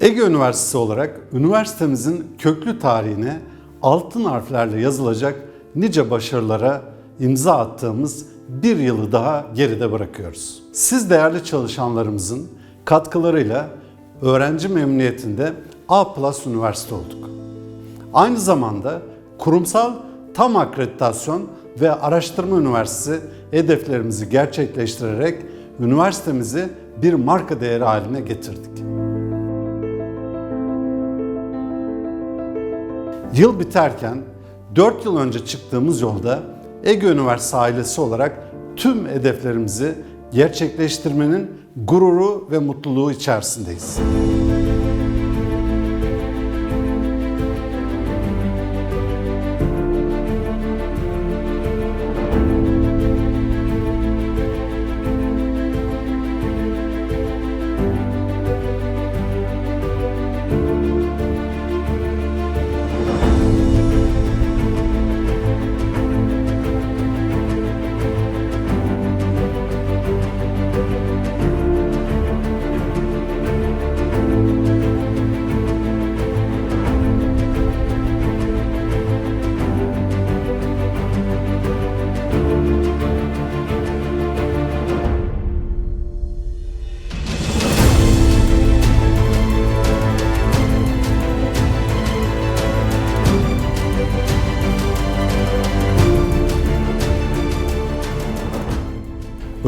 Ege Üniversitesi olarak üniversitemizin köklü tarihine altın harflerle yazılacak nice başarılara imza attığımız bir yılı daha geride bırakıyoruz. Siz değerli çalışanlarımızın katkılarıyla öğrenci memnuniyetinde A+ üniversite olduk. Aynı zamanda kurumsal tam akreditasyon ve araştırma üniversitesi hedeflerimizi gerçekleştirerek üniversitemizi bir marka değeri haline getirdik. Yıl biterken 4 yıl önce çıktığımız yolda Ege Üniversitesi ailesi olarak tüm hedeflerimizi gerçekleştirmenin gururu ve mutluluğu içerisindeyiz.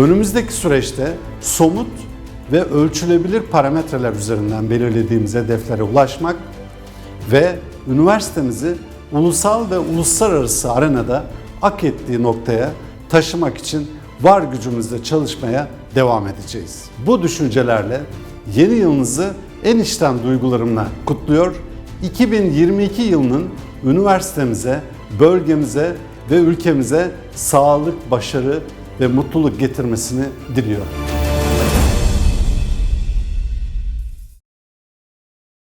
Önümüzdeki süreçte somut ve ölçülebilir parametreler üzerinden belirlediğimiz hedeflere ulaşmak ve üniversitemizi ulusal ve uluslararası arenada hak ettiği noktaya taşımak için var gücümüzle çalışmaya devam edeceğiz. Bu düşüncelerle yeni yılınızı en içten duygularımla kutluyor. 2022 yılının üniversitemize, bölgemize ve ülkemize sağlık, başarı ve mutluluk getirmesini diliyorum.